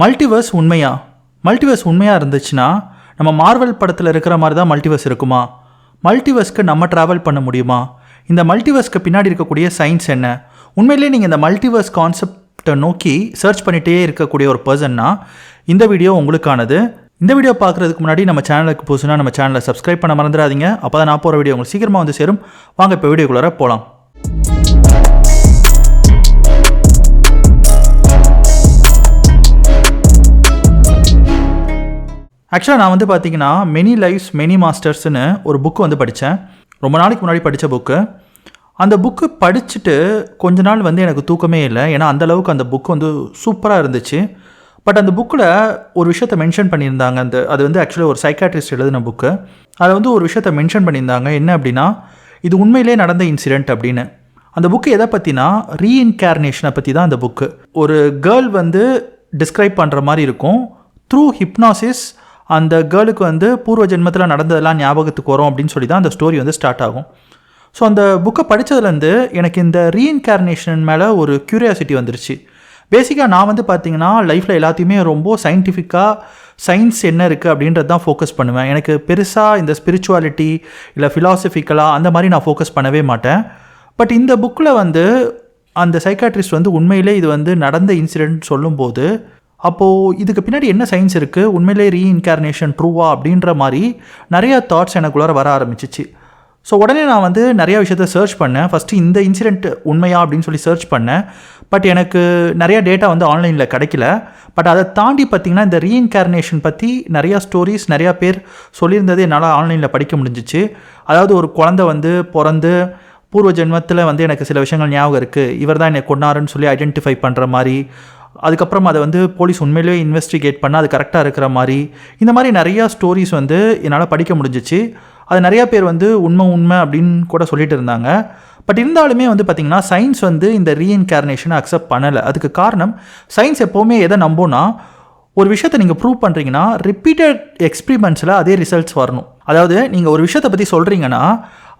Multiverse உண்மையா? Multiverse உண்மையாக இருந்துச்சுன்னா நம்ம மார்வல் படத்தில் இருக்கிற மாதிரி தான் மல்டிவர்ஸ் இருக்குமா? மல்டிவர்ஸ்க்கு நம்ம ட்ராவல் பண்ண முடியுமா? இந்த மல்டிவர்ஸ்க்கு பின்னாடி இருக்கக்கூடிய சயின்ஸ் என்ன? உண்மையிலேயே நீங்கள் இந்த மல்டிவர்ஸ் கான்செப்டை நோக்கி சர்ச் பண்ணிகிட்டே இருக்கக்கூடிய ஒரு பர்சன்னா இந்த வீடியோ உங்களுக்கானது. இந்த வீடியோ பார்க்குறதுக்கு முன்னாடி நம்ம சேனலுக்கு புதுசுனா நம்ம சேனலை சப்ஸ்கிரைப் பண்ண மறந்துடாதீங்க. அப்போ தான் நான் போகிற வீடியோ உங்களுக்கு சீக்கிரமாக வந்து சேரும். வாங்க இப்போ வீடியோக்குள்ளார போகலாம் ஆக்சுவலாக நான் வந்து பார்த்தீங்கன்னா மெனி லைஃப்ஸ் மெனி மாஸ்டர்ஸ்னு ஒரு புக்கு வந்து படித்தேன் ரொம்ப நாளைக்கு முன்னாடி படித்த புக்கு அந்த புக்கு படிச்சுட்டு கொஞ்ச நாள் வந்து எனக்கு தூக்கமே இல்லை. ஏன்னா அந்தளவுக்கு அந்த புக்கு வந்து சூப்பராக இருந்துச்சு. பட் அந்த புக்கில் ஒரு விஷயத்தை மென்ஷன் பண்ணியிருந்தாங்க. அந்த அது வந்து ஆக்சுவலாக ஒரு சைக்காட்ரிஸ்ட் எழுதின புக்கு அதில் வந்து ஒரு விஷயத்தை மென்ஷன் பண்ணியிருந்தாங்க. என்ன அப்படின்னா இது உண்மையிலே நடந்த இன்சிடெண்ட் அப்படின்னு. அந்த புக்கு எதை பற்றினா ரீஇன்கார்னேஷனை பற்றி தான் அந்த புக்கு ஒரு கேர்ள் வந்து டிஸ்கிரைப் பண்ணுற மாதிரி இருக்கும். த்ரூ ஹிப்னாசிஸ் அந்த கேர்ளுக்கு வந்து பூர்வ ஜென்மத்தில் நடந்ததெல்லாம் ஞாபகத்துக்கு வரும் அப்படின்னு சொல்லி தான் அந்த ஸ்டோரி வந்து ஸ்டார்ட் ஆகும். ஸோ அந்த புக்கை படித்ததுலேருந்து எனக்கு இந்த ரீஇன்கார்னேஷன் மேலே ஒரு க்யூரியாசிட்டி வந்துருச்சு. பேசிக்காக நான் வந்து பார்த்தீங்கன்னா லைஃப்பில் எல்லாத்தையுமே ரொம்ப சயின்டிஃபிக்காக சயின்ஸ் என்ன இருக்குது அப்படின்றது தான் ஃபோக்கஸ் பண்ணுவேன். எனக்கு பெருசாக இந்த ஸ்பிரிச்சுவாலிட்டி இல்லை ஃபிலாசபிக்கலாக அந்த மாதிரி நான் ஃபோக்கஸ் பண்ணவே மாட்டேன். பட் இந்த புக்கில் வந்து அந்த சைக்காட்ரிஸ்ட் வந்து உண்மையிலே இது வந்து நடந்த இன்சிடென்ட் சொல்லும்போது அப்போது இதுக்கு பின்னாடி என்ன சயின்ஸ் இருக்குது உண்மையிலே ரீஇன்கார்னேஷன் ட்ரூவா அப்படின்ற மாதிரி நிறையா தாட்ஸ் எனக்குள்ளார வர ஆரம்பிச்சிச்சு. ஸோ உடனே நான் வந்து நிறையா விஷயத்த சர்ச் பண்ணேன். ஃபஸ்ட்டு இந்த இன்சிடெண்ட் உண்மையா அப்படின்னு சொல்லி சர்ச் பண்ணேன். பட் எனக்கு நிறையா டேட்டா வந்து ஆன்லைனில் கிடைக்கல. பட் அதை தாண்டி பார்த்திங்கன்னா இந்த ரீஇன்கார்னேஷன் பற்றி நிறையா ஸ்டோரிஸ் நிறையா பேர் சொல்லியிருந்தது என்னால் ஆன்லைனில் படிக்க முடிஞ்சிச்சு. அதாவது ஒரு குழந்தை வந்து பிறந்து பூர்வ ஜென்மத்தில் வந்து எனக்கு சில விஷயங்கள் ஞாபகம் இருக்குது இவர் தான் என்னை கொண்டாருன்னு சொல்லி ஐடென்டிஃபை பண்ணுற மாதிரி அதுக்கப்புறம் அதை வந்து போலீஸ் உண்மையிலேயே இன்வெஸ்டிகேட் பண்ண அது கரெக்டாக இருக்கிற மாதிரி இந்த மாதிரி நிறையா ஸ்டோரிஸ் வந்து என்னால் படிக்க முடிஞ்சிச்சு. அது நிறையா பேர் வந்து உண்மை உண்மை அப்படின்னு கூட சொல்லிட்டு இருந்தாங்க. பட் இருந்தாலுமே வந்து பார்த்திங்கன்னா சயின்ஸ் வந்து இந்த ரீஇன்கார்னேஷனை அக்செப்ட் பண்ணலை. அதுக்கு காரணம் சயின்ஸ் எப்போவுமே எதை நம்போனா ஒரு விஷயத்தை நீங்கள் ப்ரூவ் பண்ணுறீங்கன்னா ரிப்பீட்டட் எக்ஸ்பிரிமெண்ட்ஸில் அதே ரிசல்ட்ஸ் வரணும். அதாவது நீங்கள் ஒரு விஷயத்தை பற்றி சொல்கிறீங்கன்னா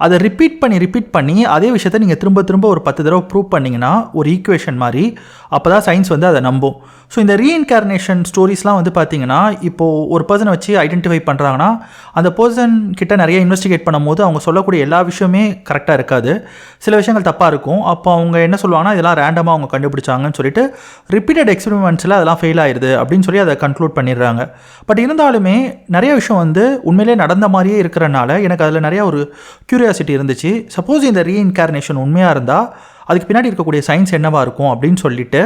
அதை ரிப்பீட் பண்ணி ரிப்பீட் பண்ணி அதே விஷயத்தை நீங்கள் திரும்ப திரும்ப ஒரு பத்து தடவை ப்ரூவ் பண்ணிங்கன்னா ஒரு ஈக்குவேஷன் மாதிரி அப்போ தான் சயின்ஸ் வந்து அதை நம்பும். ஸோ இந்த ரீஇன்கார்னேஷன் ஸ்டோரிஸ்லாம் வந்து பார்த்தீங்கன்னா இப்போது ஒரு பர்சனை வச்சு ஐடென்டிஃபை பண்ணுறாங்கன்னா அந்த பர்சன் கிட்ட நிறைய இன்வெஸ்டிகேட் பண்ணும்போது அவங்க சொல்லக்கூடிய எல்லா விஷயமே கரெக்டாக இருக்காது. சில விஷயங்கள் தப்பாக இருக்கும். அப்போ அவங்க என்ன சொல்லுவாங்கன்னா இதெல்லாம் ரேண்டமாக அவங்க கண்டுபிடிச்சாங்கன்னு சொல்லிட்டு ரிப்பீட்டட் எக்ஸ்பெரிமெண்ட்ஸில் அதெல்லாம் ஃபெயில் ஆயிடுது அப்படின்னு சொல்லி அதை கன்க்ளூட் பண்ணிடுறாங்க. பட் இருந்தாலுமே நிறைய விஷயம் வந்து உண்மையிலே நடந்த மாதிரியே இருக்கிறனால எனக்கு அதில் நிறைய ஒரு க்யூரியாசிட்டி இருந்துச்சு. சப்போஸ் இந்த ரீஇன்கார்னேஷன் உண்மையாக இருந்தால் அதுக்கு பின்னாடி இருக்கக்கூடிய சயின்ஸ் என்னவாக இருக்கும் அப்படின்னு சொல்லிட்டு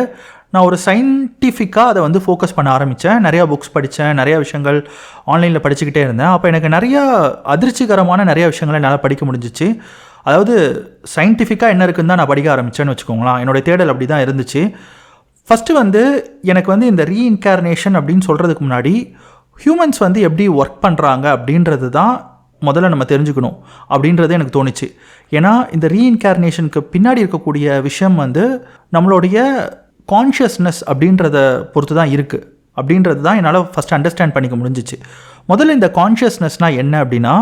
நான் ஒரு சயின்டிஃபிக்காக அதை வந்து ஃபோக்கஸ் பண்ண ஆரம்பித்தேன் நிறையா புக்ஸ் படித்தேன் நிறையா விஷயங்கள் ஆன்லைனில் படிச்சுக்கிட்டே இருந்தேன். அப்போ எனக்கு நிறையா அதிர்ச்சிகரமான நிறையா விஷயங்களை என்னால் படிக்க முடிஞ்சிச்சு. அதாவது சயின்டிஃபிக்காக என்ன இருக்குன்னு தான் நான் படிக்க ஆரம்பித்தேன்னு வச்சுக்கோங்களேன். என்னோடய தேடல் அப்படி தான் இருந்துச்சு. ஃபஸ்ட்டு வந்து எனக்கு வந்து இந்த ரீஇன்கார்னேஷன் அப்படின்னு சொல்கிறதுக்கு முன்னாடி ஹியூமன்ஸ் வந்து எப்படி ஒர்க் பண்ணுறாங்க அப்படின்றது தான் முதல்ல நம்ம தெரிஞ்சுக்கணும் அப்படின்றது எனக்கு தோணுச்சு. ஏன்னா இந்த ரீஇன்கார்னேஷனுக்கு பின்னாடி இருக்கக்கூடிய விஷயம் வந்து நம்மளுடைய கான்ஷியஸ்னஸ் அப்படின்றத பொறுத்து தான் இருக்குது அப்படின்றது தான் என்னால் ஃபஸ்ட் அண்டர்ஸ்டாண்ட் பண்ணிக்க முடிஞ்சிச்சு. முதல்ல இந்த கான்ஷியஸ்னஸ்னால் என்ன அப்படின்னா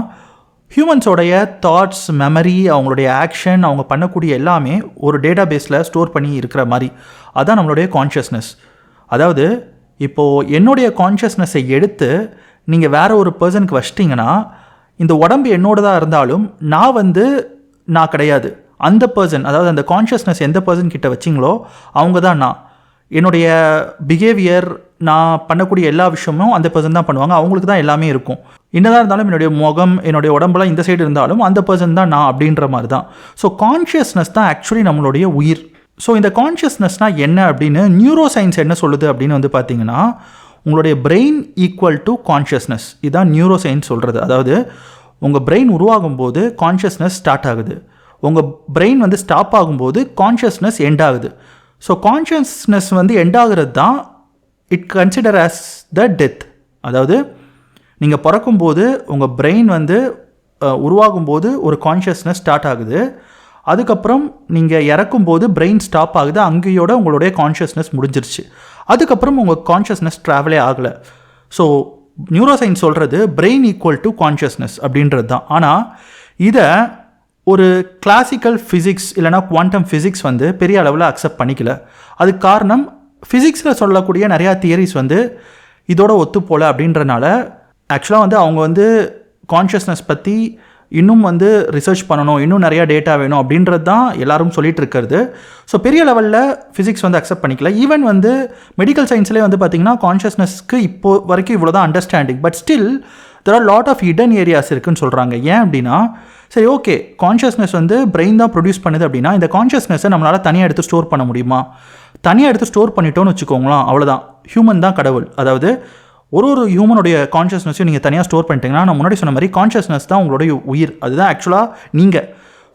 ஹியூமன்ஸோடைய தாட்ஸ் மெமரி அவங்களுடைய ஆக்ஷன் அவங்க பண்ணக்கூடிய எல்லாமே ஒரு டேட்டா பேஸில் ஸ்டோர் பண்ணி இருக்கிற மாதிரி. அதுதான் நம்மளுடைய கான்ஷியஸ்னஸ் அதாவது இப்போது என்னுடைய கான்ஷியஸ்னஸை எடுத்து நீங்கள் வேறு ஒரு பர்சனுக்கு வச்சிட்டிங்கன்னா இந்த உடம்பு என்னோடதாக இருந்தாலும் நான் வந்து நான் கிடையாது. அந்த பர்சன் அதாவது அந்த கான்ஷியஸ்னஸ் எந்த பர்சன் கிட்ட வச்சிங்களோ அவங்க தான் நான். என்னுடைய பிஹேவியர் நான் பண்ணக்கூடிய எல்லா விஷயமும் அந்த பர்சன் தான் பண்ணுவாங்க. அவங்களுக்கு தான் எல்லாமே இருக்கும். என்னதான் இருந்தாலும் என்னுடைய முகம் என்னுடைய உடம்புலாம் இந்த சைடு இருந்தாலும் அந்த பர்சன் தான் நான் அப்படின்ற மாதிரி தான் ஸோ கான்ஷியஸ்னஸ் தான் ஆக்சுவலி நம்மளுடைய உயிர். ஸோ இந்த கான்ஷியஸ்னஸ்னால் என்ன அப்படின்னு நியூரோ சயின்ஸ் என்ன சொல்லுது அப்படின்னு வந்து பார்த்தீங்கன்னா உங்களுடைய பிரெயின் ஈக்குவல் டு கான்ஷியஸ்னஸ் இதுதான் நியூரோ சயின்ஸ் சொல்கிறது அதாவது உங்கள் பிரெயின் உருவாகும் போது கான்ஷியஸ்னஸ் ஸ்டார்ட் ஆகுது. உங்கள் பிரெயின் வந்து ஸ்டாப் ஆகும்போது கான்ஷியஸ்னஸ் எண்ட் ஆகுது. ஸோ கான்ஷியஸ்னஸ் வந்து எண்ட் ஆகுறது தான் it consider as the death அதாவது நீங்கள் பிறக்கும்போது உங்கள் பிரெயின் வந்து உருவாகும் போது ஒரு கான்ஷியஸ்னஸ் ஸ்டார்ட் ஆகுது. அதுக்கப்புறம் நீங்கள் இறக்கும்போது பிரெயின் ஸ்டாப் ஆகுது. அங்கேயோட உங்களுடைய கான்ஷியஸ்னஸ் முடிஞ்சிருச்சு. அதுக்கப்புறம் உங்கள் கான்ஷியஸ்னஸ் ட்ராவலே ஆகலை. ஸோ நியூரோ சயின்ஸ் சொல்கிறது பிரெயின் ஈக்குவல் டு கான்ஷியஸ்னஸ் அப்படின்றது தான். ஆனால் இதை ஒரு கிளாசிக்கல் ஃபிசிக்ஸ் இல்லைனா குவாண்டம் ஃபிசிக்ஸ் வந்து பெரிய அளவில் அக்செப்ட் பண்ணிக்கல. அதுக்கு காரணம் ஃபிசிக்ஸில் சொல்லக்கூடிய நிறையா தியரிஸ் வந்து இதோட ஒத்து போல அப்படின்றனால ஆக்சுவலாக வந்து அவங்க வந்து கான்ஷியஸ்னஸ் பற்றி இன்னும் வந்து ரிசர்ச் பண்ணணும் இன்னும் நிறையா டேட்டா வேணும் அப்படின்றது தான் எல்லாரும் சொல்லிட்டு இருக்கிறது. ஸோ பெரிய லெவலில் ஃபிசிக்ஸ் வந்து அக்செப்ட் பண்ணிக்கல. ஈவன் வந்து மெடிக்கல் சயின்ஸ்லேயே வந்து பார்த்திங்கன்னா கான்ஷியஸ்னஸ்க்கு இப்போ வரைக்கும் இவ்வளோ தான் understanding but still there are lot of hidden areas இருக்குன்னு சொல்கிறாங்க ஏன் அப்படின்னா சரி ஓகே கான்ஷியஸ்னஸ் வந்து பிரெயின் தான் ப்ரொடியூஸ் பண்ணுது அப்படின்னா இந்த கான்ஷியஸ்னஸை நம்மளால் தனியாக எடுத்து ஸ்டோர் பண்ண முடியுமா? தனியாக எடுத்து ஸ்டோர் பண்ணிட்டோன்னு வச்சுக்கோங்களேன் அவ்வளோதான் ஹியூமன் தான் கடவுள். அதாவது ஒரு ஒரு ஹியூமனுடைய கான்ஷியஸ்னஸையும் நீங்கள் தனியாக ஸ்டோர் பண்ணிட்டீங்கன்னா நான் முன்னாடி சொன்ன மாதிரி கான்ஷியஸ்னஸ் தான் உங்களுடைய உயிர். அதுதான் ஆக்சுவலாக நீங்கள்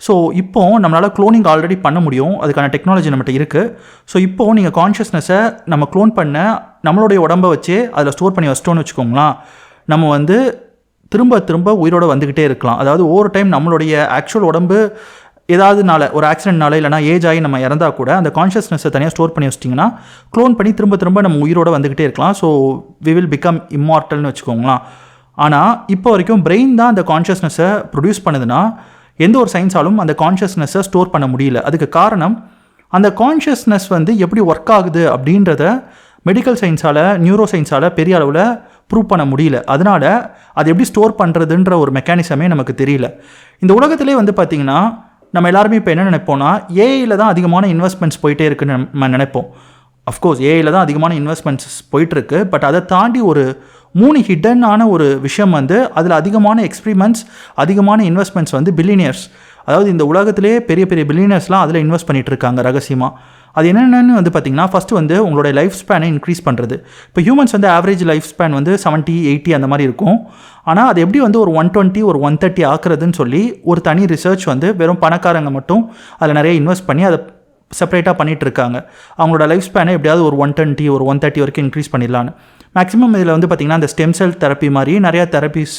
ஸோ இப்போ நம்மளால் க்ளோனிங் ஆல்ரெடி பண்ண முடியும். அதுக்கான டெக்னாலஜி நம்மகிட்ட இருக்குது ஸோ இப்போது நீங்கள் கான்ஷியஸ்னஸை நம்ம க்ளோன் பண்ண நம்மளுடைய உடம்பை வச்சு அதில் ஸ்டோர் பண்ணி வச்சிட்டோன்னு வச்சுக்கோங்களேன் நம்ம வந்து திரும்ப திரும்ப உயிரோட வந்துக்கிட்டே இருக்கலாம். அதாவது ஒவ்வொரு டைம் நம்மளுடைய ஆக்சுவல் உடம்பு ஏதாவதுனால ஒரு ஆக்சிடென்ட்னால இல்லைனா ஏஜ் ஆகி நம்ம இறந்தா கூட அந்த கான்ஷியஸ்னஸை தனியாக ஸ்டோர் பண்ணி வச்சிட்டிங்கன்னா க்ளோன் பண்ணி திரும்ப திரும்ப நம்ம உயிரோட வந்துக்கிட்டே இருக்கலாம். ஸோ வி வில் பிகம் இம்மார்ட்டல்னு வச்சுக்கோங்களேன். ஆனால் இப்போ வரைக்கும் பிரெயின் தான் அந்த கான்ஷியஸ்னஸை ப்ரொடியூஸ் பண்ணுதுன்னா எந்த ஒரு சயின்ஸாலும் அந்த கான்ஷியஸ்னஸை ஸ்டோர் பண்ண முடியல. அதுக்கு காரணம் அந்த கான்ஷியஸ்னஸ் வந்து எப்படி ஒர்க் ஆகுது அப்படின்றத மெடிக்கல் சயின்ஸால் நியூரோ சயின்ஸால் பெரிய அளவில் ப்ரூவ் பண்ண முடியல. அதனால் அது எப்படி ஸ்டோர் பண்ணுறதுன்ற ஒரு மெக்கானிசமே நமக்கு தெரியல. இந்த உலகத்திலே வந்து பார்த்திங்கன்னா நம்ம எல்லாருமே இப்போ என்ன நினைப்போம்னா ஏஐயில் தான் அதிகமான இன்வெஸ்ட்மெண்ட்ஸ் போயிட்டே இருக்குன்னு நம்ம நினைப்போம். அஃப்கோர்ஸ் ஏஐயில் தான் அதிகமான இன்வெஸ்ட்மெண்ட்ஸ் போயிட்டுருக்கு பட் அதை தாண்டி ஒரு மூணு ஹிடனான ஒரு விஷயம் வந்து அதில் அதிகமான எக்ஸ்பிரிமெண்ட்ஸ் அதிகமான இன்வெஸ்ட்மெண்ட்ஸ் வந்து பில்லினியர்ஸ் அதாவது இந்த உலகத்திலே பெரிய பெரிய பில்லினியர்ஸ்லாம் அதில் இன்வெஸ்ட் பண்ணிகிட்டு இருக்காங்க ரகசியமாக அது என்னென்னு வந்து பார்த்தீங்கன்னா ஃபஸ்ட்டு வந்து உங்களுடைய லைஃப் ஸ்பேனை இன்க்ரீஸ் பண்ணுறது இப்போ ஹியூமன்ஸ் வந்து ஆவரேஜ் லைஃப் ஸ்பேன் வந்து செவன்ட்டி எயிட்டி அந்த மாதிரி இருக்கும். ஆனால் அது எப்படி வந்து ஒரு ஒன் டுவெண்ட்டி ஒரு ஒன் தேர்ட்டி ஆக்குறதுன்னு சொல்லி ஒரு தனி ரிசர்ச் வந்து வெறும் பணக்காரங்க மட்டும் அதில் நிறைய இன்வெஸ்ட் பண்ணி அதை செப்பரேட்டாக பண்ணிகிட்டு இருக்காங்க. அவங்களோட லைஃப் ஸ்பேனை எப்படியாவது ஒரு ஒன் டுவெண்ட்டி ஒரு ஒன் தேர்ட்டி வரைக்கும் இன்க்ரீஸ் பண்ணிடலான்னு மேக்ஸிமம் இதில் வந்து பார்த்திங்கன்னா அந்த ஸ்டெம் செல் தெரப்பி மாதிரி நிறையா தெரப்பிஸ்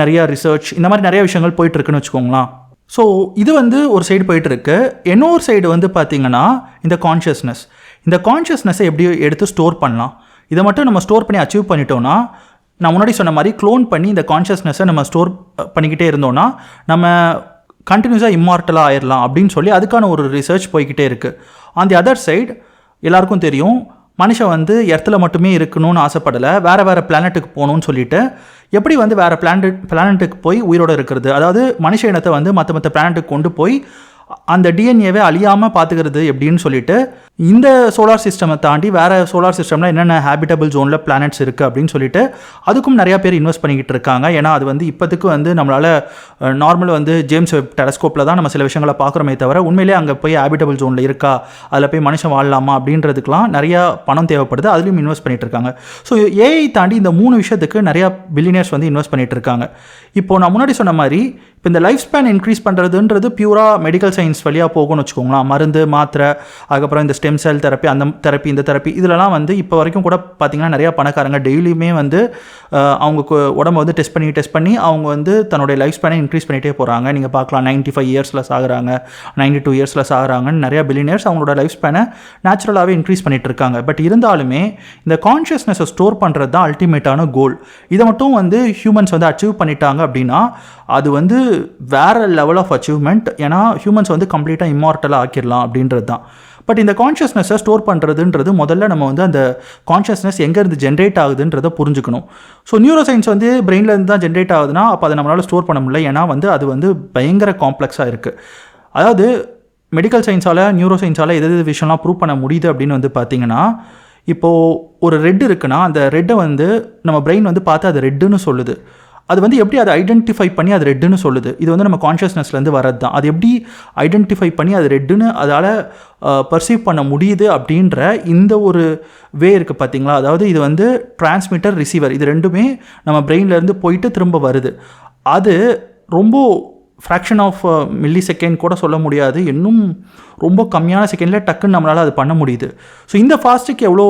நிறையா ரிசர்ச் இந்த மாதிரி நிறைய விஷயங்கள் போயிட்டுருக்குன்னு வச்சுக்கோங்களேன். ஸோ இது வந்து ஒரு சைடு போயிட்டுருக்கு. இன்னொரு சைடு வந்து பார்த்திங்கன்னா இந்த கான்ஷியஸ்னஸ் இந்த கான்ஷியஸ்னஸை எப்படி எடுத்து ஸ்டோர் பண்ணலாம். இதை மட்டும் நம்ம ஸ்டோர் பண்ணி அச்சீவ் பண்ணிட்டோம்னா நான் முன்னாடி சொன்ன மாதிரி க்ளோன் பண்ணி இந்த கான்ஷியஸ்னஸை நம்ம ஸ்டோர் பண்ணிக்கிட்டே இருந்தோம்னா நம்ம கண்டினியூஸாக இம்மார்ட்டலாக ஆயிடலாம் அப்படின்னு சொல்லி அதுக்கான ஒரு ரிசர்ச் போய்கிட்டே இருக்குது ஆன் தி அதர் சைடு எல்லாருக்கும் தெரியும் மனுஷன் வந்து இடத்துல மட்டுமே இருக்கணும்னு ஆசைப்படலை வேறு வேறு பிளானட்டுக்கு போகணும்னு சொல்லிட்டு எப்படி வந்து வேறு பிளானட் பிளானட்டுக்கு போய் உயிரோடு இருக்கிறது? அதாவது மனுஷ இனத்தை வந்து மற்ற மற்ற பிளானட்டுக்கு கொண்டு போய் அந்த டிஎன்ஏவை அழியாமல் பார்த்துக்கிறது எப்படின்னு சொல்லிட்டு இந்த சோலார் சிஸ்டமை தாண்டி வேறு சோலார் சிஸ்டமில் என்னென்ன ஹேபிட்டபிள் ஜோனில் பிளானட்ஸ் இருக்குது அப்படின்னு சொல்லிட்டு அதுக்கும் நிறையா பேர் இன்வெஸ்ட் பண்ணிக்கிட்டு இருக்காங்க. ஏன்னா அது வந்து இப்போதுக்கு வந்து நம்மளால் நார்மல் வந்து ஜேம்ஸ் வெப் டெலஸ்கோப்பில் தான் நம்ம சில விஷயங்களை பார்க்குறோமே தவிர உண்மையிலே அங்கே போய் ஹேபிட்டபிள் ஜோனில் இருக்கா? அதில் போய் மனுஷன் வாழலாமா? அப்படின்றதுக்கெலாம் நிறையா பணம் தேவைப்படுது. அதுலேயும் இன்வெஸ்ட் பண்ணிகிட்டு இருக்காங்க. ஸோ ஏஐ தாண்டி இந்த மூணு விஷயத்துக்கு நிறையா பில்லினியர்ஸ் வந்து இன்வெஸ்ட் பண்ணிகிட்டு இருக்காங்க. இப்போ நான் முன்னாடி சொன்ன மாதிரி இப்போ இந்த லைஃப் ஸ்பேன் இன்க்ரீஸ் பண்ணுறதுன்றது பியூராக மெடிக்கல் சயின்ஸ் வழியாக போகும்னு வச்சுக்கோங்களேன். மருந்து மாத்திரை அதுக்கப்புறம் இந்த ஸ்டெம் செல் தெரப்பி அந்த தெரப்பி இந்த தெரப்பி இதிலலாம் வந்து இப்போ வரைக்கும் கூட பார்த்திங்கன்னா நிறையா பணக்காரங்க டெய்லியுமே வந்து அவங்க உடம்ப வந்து டெஸ்ட் பண்ணி டெஸ்ட் பண்ணி அவங்க வந்து தன்னுடைய லைஃப் ஸ்பேனை இன்க்ரீஸ் பண்ணிகிட்டே போகிறாங்க நீங்கள் பார்க்கலாம் நைன்ட்டி ஃபைவ் இயர்ஸில் சாகுறாங்க நைன்டி டூ இயர்ஸில் சாகுறாங்கன்னு நிறையா பில்லியனர்ஸ் அவங்களோட லைஃப் ஸ்பேனை நேச்சுரலாகவே இன்க்ரீஸ் பண்ணிகிட்டு இருக்காங்க. பட் இருந்தாலுமே இந்த கான்ஷியஸ்னஸை ஸ்டோர் பண்ணுறது தான் அல்டிமேட்டான கோல் இதை மட்டும் வந்து ஹியூமன்ஸ் வந்து அச்சீவ் பண்ணிட்டாங்க அப்படின்னா அது வந்து வேறு லெவல் ஆஃப் அச்சீவ்மெண்ட் ஏன்னா ஹியூமன்ஸ் வந்து கம்ப்ளீட்டாக இம்மார்ட்டலாக ஆக்கிடலாம் அப்படின்றது தான். பட் இந்த கான்ஷியஸ்னஸை ஸ்டோர் பண்ணுறதுன்றது முதல்ல நம்ம வந்து அந்த கான்ஷியஸ்னஸ் எங்கேருந்து ஜென்ரேட் ஆகுதுன்றதை புரிஞ்சுக்கணும். ஸோ நியூரோ சயின்ஸ் வந்து பிரெயின்லேருந்து தான் ஜென்ரேட் ஆகுதுன்னா அப்போ அதை நம்மளால் ஸ்டோர் பண்ண முடியல. ஏன்னா வந்து அது வந்து பயங்கர காம்ப்ளெக்ஸாக இருக்குது அதாவது மெடிக்கல் சயின்ஸால் நியூரோ சயின்ஸால் எது எது விஷயம்லாம் ப்ரூவ் பண்ண முடியுது அப்படின்னு வந்து பார்த்தீங்கன்னா இப்போது ஒரு ரெட் இருக்குன்னா அந்த ரெட்டை வந்து நம்ம பிரெயின் வந்து பார்த்து அது ரெட்டுன்னு சொல்லுது. அது வந்து எப்படி அதை ஐடென்டிஃபை பண்ணி அது ரெட்டுன்னு சொல்லுது? இது வந்து நம்ம கான்ஷியஸ்னஸ்லேருந்து வரது தான் அது எப்படி ஐடென்டிஃபை பண்ணி அது ரெட்டுன்னு அதால் பர்சீவ் பண்ண முடியுது அப்படின்ற இந்த ஒரு வே இருக்குது பார்த்தீங்களா அதாவது இது வந்து டிரான்ஸ்மிட்டர் ரிசீவர் இது ரெண்டுமே நம்ம பிரெயின்லேருந்து போயிட்டு திரும்ப வருது. அது ரொம்ப ஃப்ராக்ஷன் ஆஃப் மில்லி செகண்ட் கூட சொல்ல முடியாது. இன்னும் ரொம்ப கம்மியான செகண்டில் டக்குன்னு நம்மளால் அது பண்ண முடியுது. ஸோ இந்த ஃபாஸ்ட்டுக்கு எவ்வளோ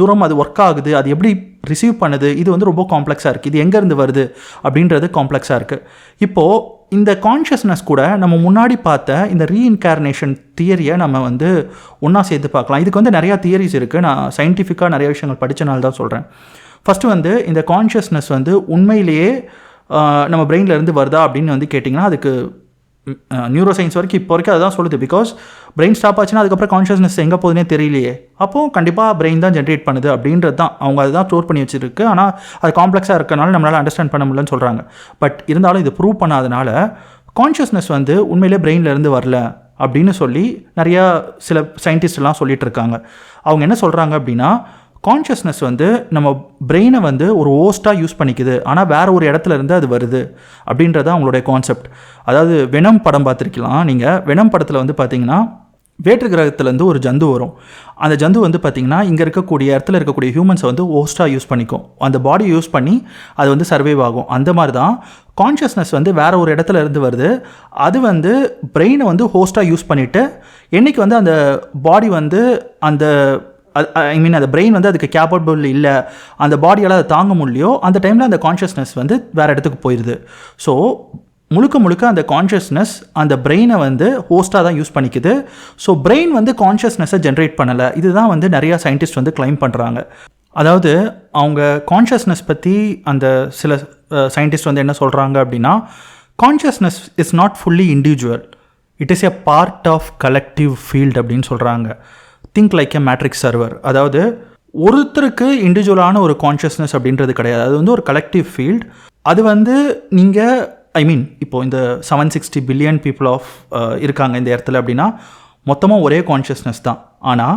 தூரம் அது ஒர்க் ஆகுது அது எப்படி ரிசீவ் பண்ணுது இது வந்து ரொம்ப காம்ப்ளெக்ஸாக இருக்குது இது எங்கேருந்து வருது அப்படின்றது காம்ப்ளெக்ஸாக இருக்குது இப்போது இந்த கான்ஷியஸ்னஸ் கூட நம்ம முன்னாடி பார்த்த இந்த ரீஇன்கார்னேஷன் தியரியை நம்ம வந்து ஒன்றா சேர்த்து பார்க்கலாம். இதுக்கு வந்து நிறையா தியரிஸ் இருக்குது நான் சயின்டிஃபிக்காக நிறைய விஷயங்கள் படித்தனால தான் சொல்கிறேன் ஃபஸ்ட்டு வந்து இந்த கான்ஷியஸ்னஸ் வந்து உண்மையிலேயே நம்ம பிரெயின்லேருந்து வருதா அப்படின்னு வந்து கேட்டிங்கன்னா அதுக்கு நியூரோ சயின்ஸ் வரைக்கும் இப்போ வரைக்கும் அதுதான் சொல்லுது. பிகாஸ் பிரெயின் ஸ்டாப் ஆச்சுன்னா அதுக்கப்புறம் கான்ஷியஸ்னஸ் எங்கே போகுதுன்னு தெரியலையே. அப்போது கண்டிப்பாக பிரெயின் தான் ஜென்ரேட் பண்ணுது அப்படின்றது தான். அவங்க அதுதான் ஸ்டோர் பண்ணி வச்சிருக்கு. ஆனால் அது காம்ப்ளெக்ஸாக இருக்கனால நம்மளால் அண்டர்ஸ்டாண்ட் பண்ண முடியலன்னு சொல்கிறாங்க பட் இருந்தாலும் இது ப்ரூவ் பண்ணாதனால கான்ஷியஸ்னஸ் வந்து உண்மையிலே பிரெயின்லேருந்து வரல அப்படின்னு சொல்லி நிறையா சில சயின்டிஸ்ட்லாம் சொல்லிகிட்டு இருக்காங்க. அவங்க என்ன சொல்கிறாங்க அப்படின்னா கான்ஷியஸ்னஸ் வந்து நம்ம பிரெயினை வந்து ஒரு ஓஸ்ட்டாக யூஸ் பண்ணிக்குது. ஆனால் வேறு ஒரு இடத்துல இருந்து அது வருது அப்படின்றது அவங்களுடைய கான்செப்ட் அதாவது வெனம் படம் பார்த்துருக்கலாம் நீங்கள் வெனம் படத்தில் வந்து பார்த்தீங்கன்னா வேற்று கிரகத்துலேருந்து ஒரு ஜந்து வரும். அந்த ஜந்து வந்து பார்த்திங்கன்னா இங்கே இருக்கக்கூடிய இடத்துல இருக்கக்கூடிய ஹியூமன்ஸை வந்து ஹோஸ்ட்டாக யூஸ் பண்ணிக்கும். அந்த பாடி யூஸ் பண்ணி அது வந்து சர்வைவ் ஆகும். அந்த மாதிரி தான் கான்ஷியஸ்னஸ் வந்து வேறு ஒரு இடத்துல இருந்து வருது. அது வந்து பிரெயினை வந்து ஹோஸ்ட்டாக யூஸ் பண்ணிவிட்டு என்றைக்கு வந்து அந்த பாடி வந்து அந்த ஐ மீன் அந்த பிரெயின் வந்து அதுக்கு கேப்பபிள் இல்லை அந்த பாடியால் அதை தாங்க முடியலையோ அந்த டைமில் அந்த கான்ஷியஸ்னஸ் வந்து வேறு இடத்துக்கு போயிடுது ஸோ முழுக்க முழுக்க அந்த கான்ஷியஸ்னஸ் அந்த பிரெயினை வந்து ஹோஸ்ட்டாக தான் யூஸ் பண்ணிக்குது. ஸோ பிரெயின் வந்து கான்ஷியஸ்னஸை ஜென்ரேட் பண்ணலை. இதுதான் வந்து நிறையா சயின்டிஸ்ட் வந்து கிளைம் பண்ணுறாங்க அதாவது அவங்க கான்ஷியஸ்னஸ் பற்றி அந்த சில சயின்டிஸ்ட் வந்து என்ன சொல்கிறாங்க அப்படின்னா consciousness is not fully individual it is a part of collective field அப்படின்னு சொல்கிறாங்க think like a matrix server அதாவது ஒருத்தருக்கு இண்டிவிஜுவலான ஒரு கான்ஷியஸ்னஸ் அப்படின்றது கிடையாது. அது வந்து ஒரு கலெக்டிவ் ஃபீல்ட் அது வந்து நீங்கள் ஐ மீன் இப்போ இந்த seven sixty billion people of இருக்காங்க இந்த இடத்துல அப்படின்னா மொத்தமாக ஒரே கான்ஷியஸ்னஸ் தான். ஆனால்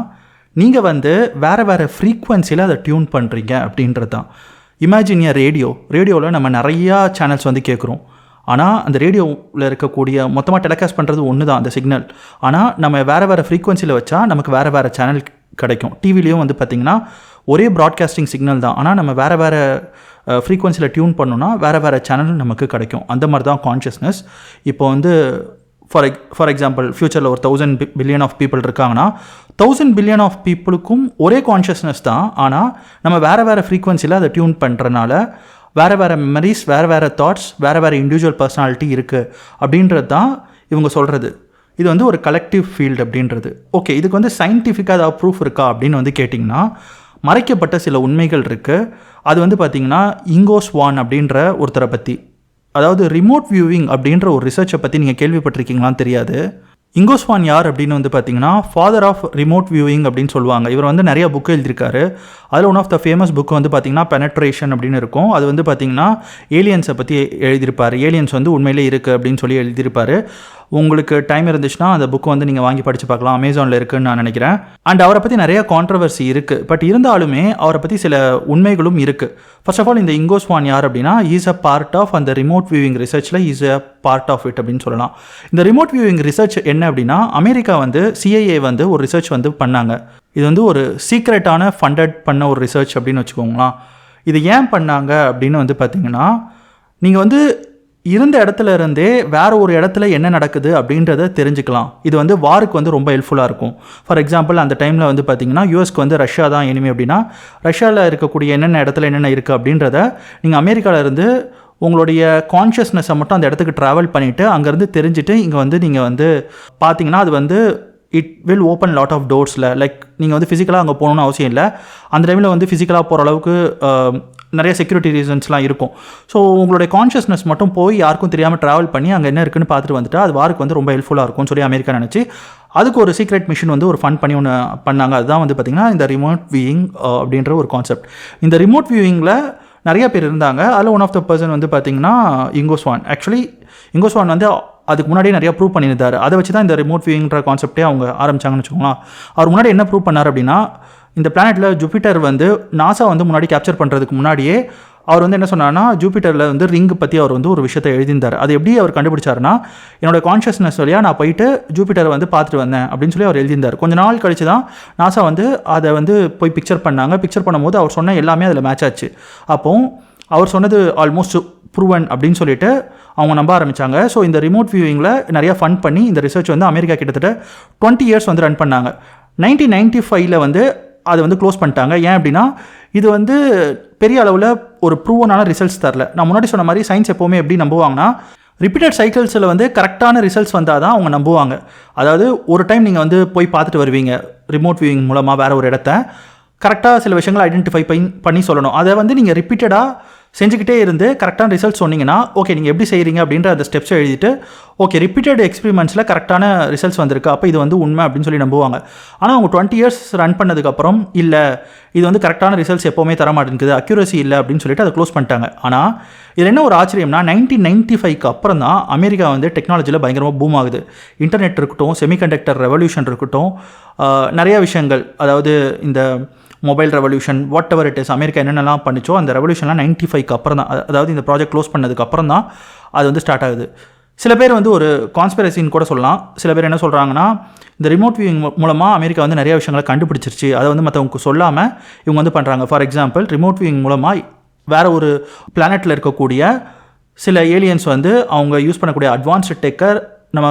நீங்கள் வந்து வேறு வேறு ஃப்ரீக்குவென்சியில் அதை டியூன் பண்ணுறீங்க அப்படின்றது தான் இமேஜின் ஏ ரேடியோ ரேடியோவில் நம்ம நிறையா சேனல்ஸ் வந்து கேட்குறோம் ஆனால் அந்த ரேடியோவில் இருக்கக்கூடிய மொத்தமாக டெலிகாஸ்ட் பண்ணுறது ஒன்று தான் அந்த சிக்னல். ஆனால் நம்ம வேறு வேறு ஃப்ரீக்வன்சியில் வச்சா நமக்கு வேறு வேறு சேனல் கிடைக்கும். டிவிலையும் வந்து பார்த்திங்கன்னா ஒரே ப்ராட்காஸ்டிங் சிக்னல் தான். ஆனால் நம்ம வேறு வேறு ஃப்ரீக்வன்சியில் டியூன் பண்ணோன்னா வேறு வேறு சேனல் நமக்கு கிடைக்கும். அந்த மாதிரி தான் கான்ஷியஸ்னஸ் இப்போ வந்து ஃபார் எக் ஃபார் எக்ஸாம்பிள் ஃப்யூச்சரில் ஒரு தௌசண்ட் பில்லியன் ஆஃப் பீப்புள் இருக்காங்கன்னா தௌசண்ட் பில்லியன் ஆஃப் பீப்புளுக்கும் ஒரே கான்ஷியஸ்னஸ் தான். ஆனால் நம்ம வேறு வேறு ஃப்ரீக்வன்சியில் அதை டியூன் பண்ணுறனால வேறு வேறு மெமரிஸ் வேறு வேறு தாட்ஸ் வேறு வேறு இண்டிவிஜுவல் பர்சனாலிட்டி இருக்குது அப்படின்றது தான் இவங்க சொல்கிறது இது வந்து ஒரு கலெக்டிவ் ஃபீல்டு அப்படின்றது. ஓகே இதுக்கு வந்து சயின்டிஃபிக்காக ஏதாவது ப்ரூஃப் இருக்கா அப்படின்னு வந்து கேட்டிங்கன்னா மறைக்கப்பட்ட சில உண்மைகள் இருக்குது அது வந்து பார்த்திங்கன்னா இங்கோஸ் வான் அப்படின்ற ஒருத்தரை பற்றி அதாவது ரிமோட் வியூவிங் அப்படின்ற ஒரு ரிசர்ச்சை பற்றி நீங்கள் கேள்விப்பட்டிருக்கீங்களான்னு தெரியாது. இங்கோஸ்வான் யார் அப்படின்னு வந்து பார்த்தீங்கன்னா ஃபாதர் ஆஃப் ரிமோட் வியூவிங் அப்படின்னு சொல்லுவாங்க. இவர் வந்து நிறைய புக்கு எழுதியிருக்காரு. அதில் one of the famous book வந்து பார்த்தீங்கன்னா பெனட்ரேஷன் அப்படின்னு இருக்கும். அது வந்து பார்த்தீங்கன்னா ஏலியன்ஸை பற்றி எழுதியிருப்பார். ஏலியன்ஸ் வந்து உண்மையிலே இருக்குது அப்படின்னு சொல்லி எழுதியிருப்பார். உங்களுக்கு டைம் இருந்துச்சுன்னா அந்த புக் வந்து நீங்கள் வாங்கி படித்து பார்க்கலாம். அமேசானில் இருக்குன்னு நான் நினைக்கிறேன். அண்ட் அவரை பற்றி நிறைய கான்ட்ரவர்சி இருக்குது பட் இருந்தாலுமே அவரை பற்றி சில உண்மைகளும் இருக்குது ஃபர்ஸ்ட் ஆஃப் ஆல் இந்த இங்கோஸ்வான் யார் அப்படின்னா ஈஸ் அ பார்ட் ஆஃப் அந்த remote viewing ரிசர்ச்சில் is a part of it அப்படின்னு சொல்லலாம். இந்த ரிமோட் வியூவிங் ரிசர்ச் என்ன அப்படின்னா அமெரிக்கா வந்து சிஐஏ வந்து ஒரு ரிசர்ச் வந்து பண்ணாங்க. இது வந்து ஒரு சீக்ரெட்டான ஃபண்டட் பண்ண ஒரு ரிசர்ச் அப்படின்னு வச்சுக்கோங்களேன். இது ஏன் பண்ணாங்க அப்படின்னு வந்து பார்த்தீங்கன்னா நீங்கள் வந்து இருந்த இடத்துல இருந்தே வேற ஒரு இடத்துல என்ன நடக்குது அப்படின்றத தெரிஞ்சுக்கலாம். இது வந்து வாருக்கு வந்து ரொம்ப ஹெல்ப்ஃபுல்லாக இருக்கும். ஃபார் எக்ஸாம்பிள் அந்த டைமில் வந்து பார்த்தீங்கன்னா யூஎஸ்க்கு வந்து ரஷ்யா தான் எனிமி அப்படின்னா ரஷ்யாவில் இருக்கக்கூடிய என்னென்ன இடத்துல என்னென்ன இருக்குது அப்படின்றத நீங்கள் அமெரிக்காவிலேருந்து உங்களுடைய கான்ஷியஸ்னஸை மட்டும் அந்த இடத்துக்கு ட்ராவல் பண்ணிவிட்டு அங்கேருந்து தெரிஞ்சுட்டு இங்கே வந்து நீங்கள் வந்து பார்த்தீங்கன்னா அது வந்து it will open lot of டோர்ஸில் like நீங்கள் வந்து ஃபிசிக்கலாக அங்கே போகணுன்னு அவசியம் இல்லை. அந்த டைமில் வந்து ஃபிசிக்கலாக போகிற அளவுக்கு நிறைய செக்யூரிட்டி ரீசன்ஸ்லாம் இருக்கும். ஸோ உங்களுடைய கான்ஷியஸ்னஸ் மட்டும் போய் யாருக்கும் தெரியாமல் ட்ராவல் பண்ணி அங்கே என்ன இருக்குன்னு பார்த்துட்டு வந்துட்டு அது வாருக்கு வந்து ரொம்ப ஹெல்ப்ஃபுல்லாக இருக்கும்னு சொல்லி அமெரிக்கா நினச்சி அதுக்கு ஒரு சீக்ரெட் மிஷின் வந்து ஒரு ஃபன் பண்ணி ஒன்று பண்ணாங்க. அதுதான் வந்து பார்த்திங்கன்னா இந்த ரிமோட் வியூயிங் அப்படின்ற ஒரு கான்செப்ட் இந்த ரிமோட் வியூயிங்கில் நிறைய பேர் இருந்தாங்க. அதில் ஒன் ஆஃப் த பர்சன் வந்து பார்த்தீங்கன்னா இங்கோஸ்வான் ஆக்சுவலி இங்கோஸ்வான் வந்து அதுக்கு முன்னாடியே நிறைய ப்ரூவ் பண்ணியிருந்தார். அதை வச்சு தான் இந்த ரிமோட் வியூங்கிற கான்செப்டே அவங்க ஆரம்பிச்சாங்கன்னு வச்சுக்கோங்களேன். அவர் முன்னாடி என்ன ப்ரூவ் பண்ணார் அப்படின்னா இந்த பிளானெட்டில் ஜூபிட்டர் வந்து நாசா வந்து முன்னாடி கேப்சர் பண்ணுறதுக்கு முன்னாடியே அவர் வந்து என்ன சொன்னார்னா ஜூபிட்டரில் வந்து ரிங் பற்றி அவர் வந்து ஒரு விஷயத்தை எழுதியிருந்தார். அது எப்படி அவர் கண்டுபிடிச்சாருன்னா என்னோட கான்ஷியஸ்னஸ் வழியாக நான் போயிட்டு ஜூபிட்டரை வந்து பார்த்துட்டு வந்தேன் அப்படின்னு சொல்லி அவர் எழுதியிருந்தார். கொஞ்ச நாள் கழிச்சு தான் நாசா வந்து அதை வந்து போய் பிக்சர் பண்ணாங்க. பிக்சர் பண்ணும்போது அவர் சொன்ன எல்லாமே அதில் மேட்ச் ஆச்சு. அப்போ அவர் சொன்னது ஆல்மோஸ்ட் ப்ரூவன் அப்படின்னு சொல்லிட்டு அவங்க நம்ப ஆரம்பித்தாங்க ஸோ இந்த ரிமோட் வியூவிங்கில் நிறையா ஃபண்ட் பண்ணி இந்த ரிசர்ச் வந்து அமெரிக்கா கிட்டத்தட்ட டுவெண்ட்டி இயர்ஸ் வந்து ரன் பண்ணாங்க. நைன்டீன் நைன்ட்டி ஃபைவ்ல வந்து அதை வந்து க்ளோஸ் பண்ணிட்டாங்க. ஏன் அப்படின்னா இது வந்து பெரிய அளவில் ஒரு ப்ரூவனான ரிசல்ட்ஸ் தரல. நான் முன்னாடி சொன்ன மாதிரி சயின்ஸ் எப்போவுமே எப்படி நம்புவாங்கன்னா ரிப்பீட்டட் சைக்கிள்ஸில் வந்து கரெக்டான ரிசல்ட்ஸ் வந்தால் தான் அவங்க நம்புவாங்க. அதாவது ஒரு டைம் நீங்கள் வந்து போய் பார்த்துட்டு வருவீங்க ரிமோட் வியூவிங் மூலமாக வேறு ஒரு இடத்த கரெக்டாக சில விஷயங்களை ஐடென்டிஃபை பண்ணி பண்ணி சொல்லணும். அதை வந்து நீங்கள் ரிப்பீட்டடாக செஞ்சுக்கிட்டே இருந்து கரெக்டான ரிசல்ட் சொன்னீங்கன்னா ஓகே நீங்கள் எப்படி செய்கிறீங்க அப்படின்ற அந்த ஸ்டெப்ஸ் எழுதிட்டு ஓகே ரிப்பீட்டட் எக்ஸ்பெரிமெண்ட்ஸில் கரெக்டான ரிசல்ட்ஸ் வந்திருக்கு. அப்போ இது வந்து உண்மை அப்படின்னு சொல்லி நம்புவாங்க. ஆனால் அவங்க டுவெண்ட்டி இயர்ஸ் ரன் பண்ணதுக்கப்புறம் இல்லை இது வந்து கரெக்டான ரிசல்ட்ஸ் எப்போவுமே தர மாட்டேங்குது அக்யூரசி இல்லை அப்படின்னு சொல்லிட்டு அதை க்ளோஸ் பண்ணிட்டாங்க. ஆனால் இதில் என்ன ஒரு ஆச்சரியம்னா நைன்டீன் நைன்ட்டி ஃபைவ்க்கு அப்புறம் தான் அமெரிக்கா வந்து டெக்னாலஜியில் பயங்கரமாக பூம் ஆகுது. இன்டர்நெட் இருக்கட்டும் செமிகண்டக்டர் ரெவல்யூஷன் இருக்கட்டும் நிறைய விஷயங்கள் அதாவது இந்த mobile revolution whatever it is America என்னென்னலாம் பண்ணிச்சோ அந்த ரெவல்யூஷன்லாம் நைன்ட்டி ஃபைவ்க்கு அப்புறம் தான் அதாவது இந்த ப்ராஜெக்ட் க்ளோஸ் பண்ணதுக்கு அப்புறம் தான் அது வந்து ஸ்டார்ட் ஆகுது. சில பேர் வந்து ஒரு கான்ஸ்பிரசின்னு கூட சொல்லலாம். சில பேர் என்ன சொல்கிறாங்கன்னா இந்த ரிமோட் வியூவிங் மூலமாக அமெரிக்கா வந்து நிறைய விஷயங்களை கண்டுபிடிச்சிருச்சு. அதை வந்து மற்றவங்க சொல்லாமல் இவங்க வந்து பண்ணுறாங்க ஃபார் எக்ஸாம்பிள் ரிமோட் வியூவிங் மூலமாக வேற ஒரு பிளானெட்டில் இருக்கக்கூடிய சில ஏலியன்ஸ் வந்து அவங்க யூஸ் பண்ணக்கூடிய அட்வான்ஸ்டு டெக்கர் நம்ம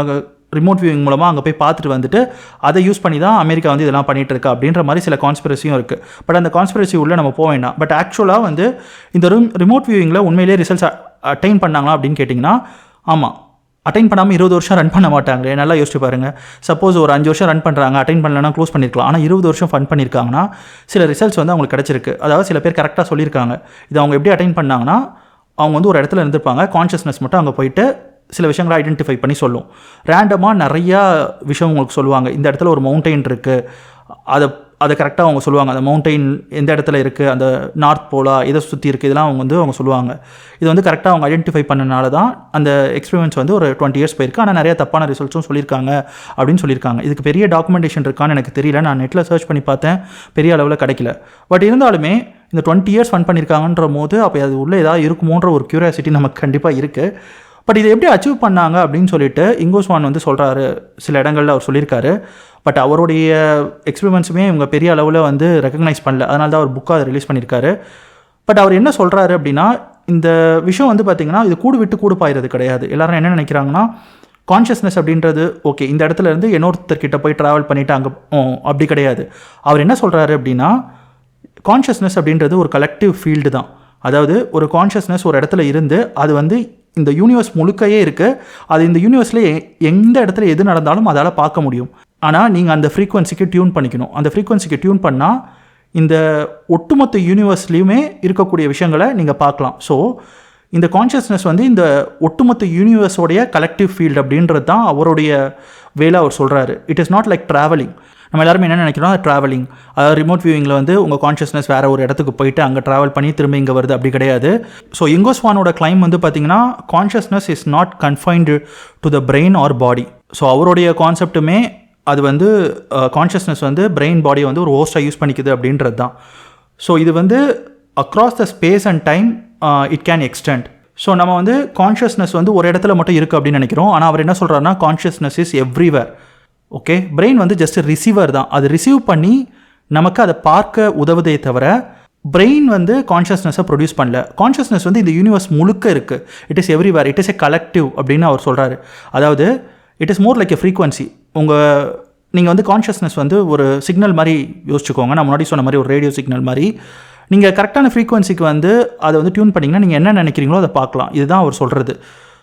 ரிமோட் வியூவிங் மூலமாக அங்கே போய் பார்த்துட்டு வந்துட்டு அதை யூஸ் பண்ணி தான் அமெரிக்கா வந்து இதெல்லாம் பண்ணிகிட்டு இருக்கா அப்படின்ற மாதிரி சில கான்ஸ்பிரசியும் இருக்குது பட் அந்த கான்ஸ்பிரசி உள்ளே நம்ம போக வேண்டாம். பட் ஆக்சுவலாக வந்து இந்த ரிம் ரிமோட் வியூவிங்கில் உண்மையிலேயே ரிசல்ட்ஸ் அட்டைன் பண்ணாங்களா அப்படின்னு கேட்டிங்கன்னா ஆமாம் அட்டைன் பண்ணாமல் இருபது வருஷம் ரன் பண்ண மாட்டாங்களே. நல்லா யோசிச்சு பாருங்க. சப்போஸ் ஒரு அஞ்சு வருஷம் ரன் பண்ணுறாங்க அட்டைன் பண்ணலன்னா க்ளோஸ் பண்ணியிருக்கலாம் ஆனால் இருபது வருஷம் ஃபன் பண்ணியிருக்காங்கன்னா சில ரிசல்ட்ஸ் வந்து அவங்களுக்கு கிடச்சிருக்கு. அதாவது சில பேர் கரெக்டாக சொல்லியிருக்காங்க. இது அவங்க எப்படி அட்டைன் பண்ணாங்கன்னா அவங்க வந்து ஒரு இடத்துல இருந்திருப்பாங்க. கான்ஷியஸ்னஸ் மட்டும் அங்கே போயிட்டு சில விஷயங்களை ஐடென்டிஃபை பண்ணி சொல்லும். ரேண்டமாக நிறையா விஷயம் உங்களுக்கு சொல்லுவாங்க. இந்த இடத்துல ஒரு மவுண்டெயின் இருக்குது அதை அதை கரெக்டாக அவங்க சொல்லுவாங்க. அந்த மவுண்டெயின் எந்த இடத்துல இருக்குது அந்த நார்த் போலா இதை சுற்றி இருக்குது இதெல்லாம் அவங்க வந்து அவங்க சொல்லுவாங்க. இது வந்து கரெக்டாக அவங்க ஐடென்டிஃபை பண்ணனால தான் அந்த எக்ஸ்பெரிமெண்ட்ஸ் வந்து ஒரு டுவெண்ட்டி இயர்ஸ் போயிருக்கு. ஆனால் நிறைய தப்பான ரிசல்ட்ஸும் சொல்லியிருக்காங்க அப்படின்னு சொல்லியிருக்காங்க. இதுக்கு பெரிய டாக்குமெண்டேஷன் இருக்கான்னு எனக்கு தெரியல. நான் நெட்டில் சர்ச் பண்ணி பார்த்தேன். பெரிய அளவில் கிடைக்கல. பட் இருந்தாலுமே இந்த டுவெண்ட்டி இயர்ஸ் ஃபன் பண்ணியிருக்காங்கன்ற போது அப்போ அது உள்ளே ஏதாவது இருக்குமோன்ற ஒரு க்யூரியாசிட்டி நமக்கு கண்டிப்பாக இருக்குது பட் இதை எப்படி அச்சீவ் பண்ணாங்க அப்படின்னு சொல்லிட்டு இங்கோஸ்வான் வந்து சொல்கிறாரு சில இடங்களில் அவர் சொல்லியிருக்காரு. பட் அவருடைய எக்ஸ்பெரிமெண்ட்ஸுமே இவங்க பெரிய அளவில் வந்து ரெக்கக்னைஸ் பண்ணல. அதனால தான் அவர் புக்காக அதை ரிலீஸ் பண்ணியிருக்காரு. பட் அவர் என்ன சொல்கிறாரு அப்படின்னா இந்த விஷயம் வந்து பார்த்திங்கன்னா இது கூடு விட்டு கூடு பாயிறது கிடையாது. எல்லாரும் என்ன நினைக்கிறாங்கன்னா கான்ஷியஸ்னஸ் அப்படின்றது ஓகே இந்த இடத்துல இருந்து இன்னொருத்தர்கிட்ட போய் ட்ராவல் பண்ணிவிட்டு அங்கே அப்படி கிடையாது. அவர் என்ன சொல்கிறாரு அப்படின்னா கான்ஷியஸ்னஸ் அப்படின்றது ஒரு கலெக்டிவ் ஃபீல்டு தான். அதாவது ஒரு கான்ஷியஸ்னஸ் ஒரு இடத்துல இருந்து அது வந்து இந்த யூனிவர்ஸ் முழுக்கையே இருக்குது அது இந்த யூனிவர்ஸில் எந்த இடத்துல எது நடந்தாலும் அதால் பார்க்க முடியும். ஆனால் நீங்கள் அந்த ஃப்ரீக்குவன்சிக்கு டியூன் பண்ணிக்கணும். அந்த ஃப்ரீக்குவன்சிக்கு டியூன் பண்ணால் இந்த ஒட்டுமொத்த யூனிவர்ஸ்லேயுமே இருக்கக்கூடிய விஷயங்களை நீங்கள் பார்க்கலாம். ஸோ இந்த கான்ஷியஸ்னஸ் வந்து இந்த ஒட்டுமொத்த யூனிவர்ஸோடைய கலெக்டிவ் ஃபீல்டு அப்படின்றது தான் அவருடைய வேலை அவர் சொல்கிறாரு it is not like travelling நம்ம எல்லாருமே என்ன நினைக்கிறோம்? ட்ராவலிங் அதாவது ரிமோட் வியூவிங்கில் வந்து உங்கள் கான்ஷியஸ்னஸ் வேறு ஒரு இடத்துக்கு போயிட்டு அங்கே ட்ராவல் பண்ணி திரும்ப இங்கே வருது அப்படி கிடையாது. ஸோ இங்கோஸ்வானோட கிளைம் வந்து பார்த்தீங்கன்னா consciousness is not confined to the brain or body so அவருடைய கான்செப்ட்டுமே அது வந்து கான்ஷியஸ்னஸ் வந்து பிரெயின் பாடியை வந்து ஒரு ஹோஸ்ட்டாக யூஸ் பண்ணிக்குது அப்படின்றது தான் ஸோ இது வந்து across the space and time it can extend so நம்ம வந்து கான்ஷியஸ்னஸ் வந்து ஒரு இடத்துல மட்டும் இருக்குது அப்படின்னு நினைக்கிறோம். ஆனால் அவர் என்ன சொல்கிறாருன்னா consciousness is everywhere okay brain வந்து ஜஸ்ட் ரிசீவர் தான். அது ரிசீவ் பண்ணி நமக்கு அதை பார்க்க உதவுதே தவிர பிரெயின் வந்து கான்ஷியஸ்னஸை ப்ரொடியூஸ் பண்ணல. கான்ஷியஸ்னஸ் வந்து இந்த யூனிவர்ஸ் முழுக்க இருக்குது it is everywhere it is a collective அப்படின்னு அவர் சொல்கிறாரு அதாவது it is more like a frequency உங்கள் நீங்கள் வந்து கான்ஷியஸ்னஸ் வந்து ஒரு சிக்னல் மாதிரி யோசிச்சுக்கோங்க. நான் முன்னாடி சொன்ன மாதிரி ஒரு ரேடியோ சிக்னல் மாதிரி. நீங்கள் கரெக்டான ஃப்ரீக்வன்சிக்கு வந்து அதை வந்து டியூன் பண்ணிங்கன்னா நீங்கள் என்ன நினைக்கிறீங்களோ அதை பார்க்கலாம். இதுதான் அவர் சொல்கிறது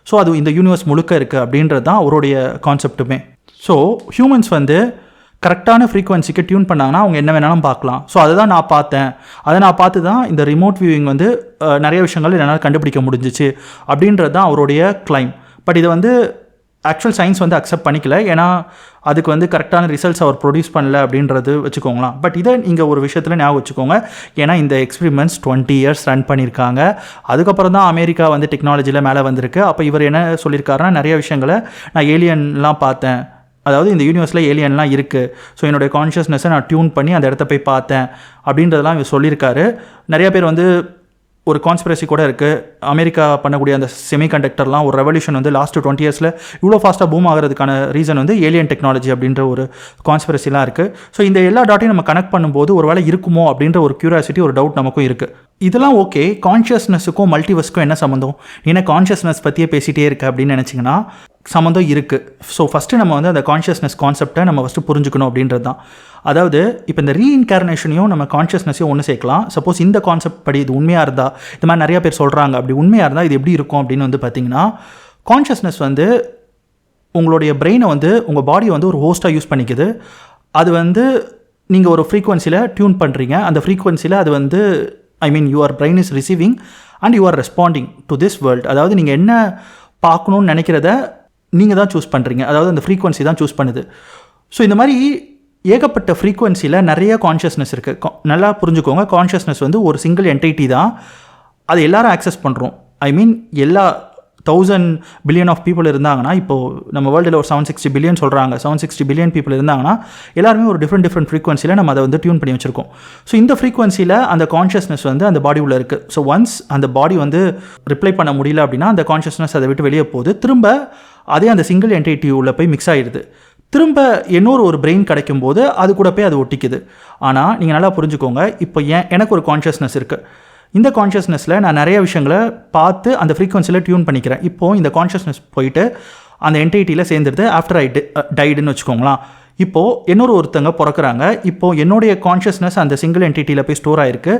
ஸோ அது இந்த யூனிவர்ஸ் முழுக்க இருக்குது அப்படின்றது தான் அவருடைய கான்செப்ட்டுமே ஸோ ஹியூமன்ஸ் வந்து கரெக்டான ஃப்ரீக்குவன்சிக்கு டியூன் பண்ணாங்கன்னா அவங்க என்ன வேணாலும் பார்க்கலாம். ஸோ அதை தான் நான் பார்த்தேன். அதை நான் பார்த்து தான் இந்த ரிமோட் வியூவிங் வந்து நிறைய விஷயங்கள் என்னால் கண்டுபிடிக்க முடிஞ்சிச்சு அப்படின்றது தான் அவருடைய கிளைம் பட் இதை வந்து ஆக்சுவல் சயின்ஸ் வந்து அக்செப்ட் பண்ணிக்கல. ஏன்னா அதுக்கு வந்து கரெக்டான ரிசல்ட்ஸ் அவர் ப்ரொடியூஸ் பண்ணல அப்படின்றது வச்சுக்கோங்களாம். பட் இதை நீங்கள் ஒரு விஷயத்தில் ஞாபகம் வச்சுக்கோங்க. ஏன்னா இந்த எக்ஸ்பிரிமெண்ட்ஸ் டுவெண்ட்டி இயர்ஸ் ரன் பண்ணியிருக்காங்க. அதுக்கப்புறம் தான் அமெரிக்கா வந்து டெக்னாலஜியில் மேலே வந்திருக்கு. அப்போ இவர் என்ன சொல்லியிருக்காருன்னா நிறைய விஷயங்களை நான் ஏலியன்லாம் பார்த்தேன். அதாவது இந்த யூனிவர்ஸில் ஏலியன்லாம் இருக்குது ஸோ என்னுடைய கான்ஷியஸ்னஸை நான் டியூன் பண்ணி அந்த இடத்த போய் பார்த்தேன். அப்படின்றதெல்லாம் இவர் சொல்லியிருக்காரு. நிறையா பேர் வந்து ஒரு கான்ஸ்பிரசி கூட இருக்குது அமெரிக்கா பண்ணக்கூடிய அந்த செமிகண்டக்டர்லாம் ஒரு ரெவல்யூஷன் வந்து லாஸ்ட் டுவெண்ட்டி இயர்ஸில் இவ்வளோ ஃபாஸ்ட்டாக பூம் ஆகிறதுக்கான ரீசன் வந்து ஏலியன் டெக்னாலஜி அப்படின்ற ஒரு கான்ஸ்பிரசிலாம் இருக்குது ஸோ இந்த எல்லா டாட்டையும் நம்ம கனெக்ட் பண்ணும்போது ஒரு வேலை இருக்குமோ அப்படின்ற ஒரு க்யூரியாசிட்டி ஒரு டவுட் நமக்கும் இருக்குது இதெல்லாம் ஓகே கான்ஷியஸ்னஸுக்கும் மல்டிவர்ஸ்க்கும் என்ன சம்மந்தம் ஏன்னா கான்ஷியஸ்னஸ் பற்றியே பேசிகிட்டே இருக்கு அப்படின்னு நினச்சிங்கன்னா சம்மந்தம் இருக்குது ஸோ ஃபஸ்ட்டு நம்ம வந்து அந்த கான்ஷியஸ்னஸ் கான்செப்டை நம்ம ஃபஸ்ட்டு புரிஞ்சுக்கணும் அப்படின்றது தான் அதாவது இப்போ இந்த ரீஇன்கார்னேஷனையும் நம்ம கான்ஷியஸ்னஸையும் ஒன்று சேர்க்கலாம். சப்போஸ் இந்த கான்செப்ட் படி இது உண்மையாக இருந்தால் இந்த மாதிரி நிறையா பேர் சொல்கிறாங்க அப்படி உண்மையாக இருந்தால் இது எப்படி இருக்கும் அப்படின்னு வந்து பார்த்தீங்கன்னா கான்ஷியஸ்னஸ் வந்து உங்களுடைய பிரெயினை வந்து உங்கள் பாடியை வந்து ஒரு ஹோஸ்ட்டாக யூஸ் பண்ணிக்குது. அது வந்து நீங்கள் ஒரு ஃப்ரீக்குவன்சியில் டியூன் பண்ணுறீங்க அந்த ஃப்ரீக்குவன்சியில் அது வந்து I mean your brain is receiving and you are responding to this world அதாவது நீங்கள் என்ன பார்க்கணுன்னு நினைக்கிறத நீங்கள் தான் சூஸ் பண்ணுறீங்க அதாவது அந்த ஃப்ரீக்குவன்சி தான் சூஸ் பண்ணுது. ஸோ இந்த மாதிரி ஏகப்பட்ட ஃப்ரீக்குவென்சியில் நிறைய கான்ஷியஸ்னஸ் இருக்குது நல்லா புரிஞ்சுக்கோங்க. கான்ஷியஸ்னஸ் வந்து ஒரு சிங்கிள் என்டைட்டி தான். அது எல்லாரும் ஆக்சஸ் பண்ணுறோம் ஐ மீன் எல்லா தௌசண்ட் பில்லியன் ஆஃப் பீப்புள் இருந்தாங்கன்னா இப்போது நம்ம வேர்ல்டில் ஒரு செவன் சிக்ஸ்டி பில்லியன் சொல்கிறாங்க செவன் சிக்ஸ்டி பில்லியன் பீப்புள் இருந்தாங்கன்னா எல்லாருமே ஒரு டிஃப்ரெண்ட் டிஃப்ரெண்ட் ஃப்ரீக்வன்சியில் நம்ம அதை வந்து டியூன் பண்ணி வச்சிருக்கோம். ஸோ இந்த ஃப்ரீக்வன்சியில் அந்த கான்ஷியஸ்னஸ் வந்து அந்த பாடி உள்ள இருக்குது ஸோ ஒன்ஸ் அந்த பாடி வந்து ரிப்ளை பண்ண முடியல அப்படின்னா அந்த கான்ஷியஸ்னஸ் அதை விட்டு வெளியே போகுது. திரும்ப அதே அந்த சிங்கிள் என்டைட்டி உள்ள போய் மிக்ஸ் ஆகிடுது திரும்ப இன்னொரு ஒரு பிரெயின் கிடைக்கும் போது அது கூட போய் அது ஒட்டிக்குது. ஆனால் நீங்கள் நல்லா புரிஞ்சுக்கோங்க இப்போ ஏன் எனக்கு ஒரு கான்ஷியஸ்னஸ் இருக்குது இந்த கான்ஷியஸ்னஸில் நான் நிறைய விஷயங்களை பார்த்து அந்த ஃப்ரீக்வன்சியில் டியூன் பண்ணிக்கிறேன். இப்போது இந்த கான்ஷியஸ்னஸ் போயிட்டு அந்த என்டைட்டியில் சேர்ந்துடுது ஆஃப்டர் ஐ டைடுன்னு வச்சுக்கோங்களேன். இப்போது இன்னொரு ஒருத்தங்க பிறக்கிறாங்க. இப்போது என்னுடைய கான்ஷியஸ்னஸ் அந்த சிங்கிள் என்டிட்டியில் போய் ஸ்டோர் ஆகிருக்கு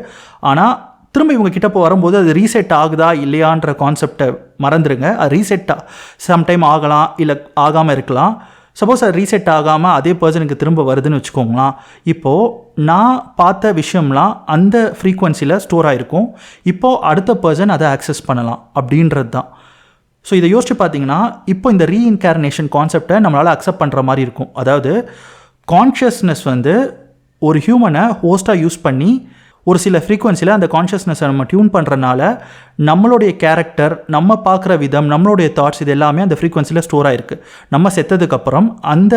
ஆனால் திரும்ப இவங்க கிட்ட போய் வரும்போது அது ரீசெட் ஆகுதா இல்லையான்ற கான்செப்டை மறந்துடுங்க அது ரீசெட்டாக சம்டைம் ஆகலாம் இல்லை ஆகாமல் இருக்கலாம். சப்போஸ் அது ரீசெட் ஆகாமல் அதே பர்சனுக்கு திரும்ப வருதுன்னு வச்சுக்கோங்களேன். இப்போது நான் பார்த்த விஷயம்லாம் அந்த ஃப்ரீக்குவன்சியில் ஸ்டோர் ஆகிருக்கும் இப்போது அடுத்த பர்சன் அதை ஆக்சஸ் பண்ணலாம் அப்படின்றது தான். ஸோ இதை யோசிச்சு பார்த்தீங்கன்னா இப்போ இந்த ரீஇன்கார்னேஷன் கான்செப்டை நம்மளால் அக்செப்ட் பண்ணுற மாதிரி இருக்கும். அதாவது கான்ஷியஸ்னஸ் வந்து ஒரு ஹியூமனை ஹோஸ்ட்டாக யூஸ் பண்ணி ஒரு சில ஃப்ரீக்வன்சியில் அந்த கான்ஷியஸ்னஸை நம்ம டியூன் பண்ணுறனால நம்மளுடைய கேரக்டர் நம்ம பார்க்குற விதம் நம்மளுடைய தாட்ஸ் இது எல்லாமே அந்த ஃப்ரீக்வன்சியில் ஸ்டோர் ஆகிருக்கு நம்ம செத்ததுக்கப்புறம் அந்த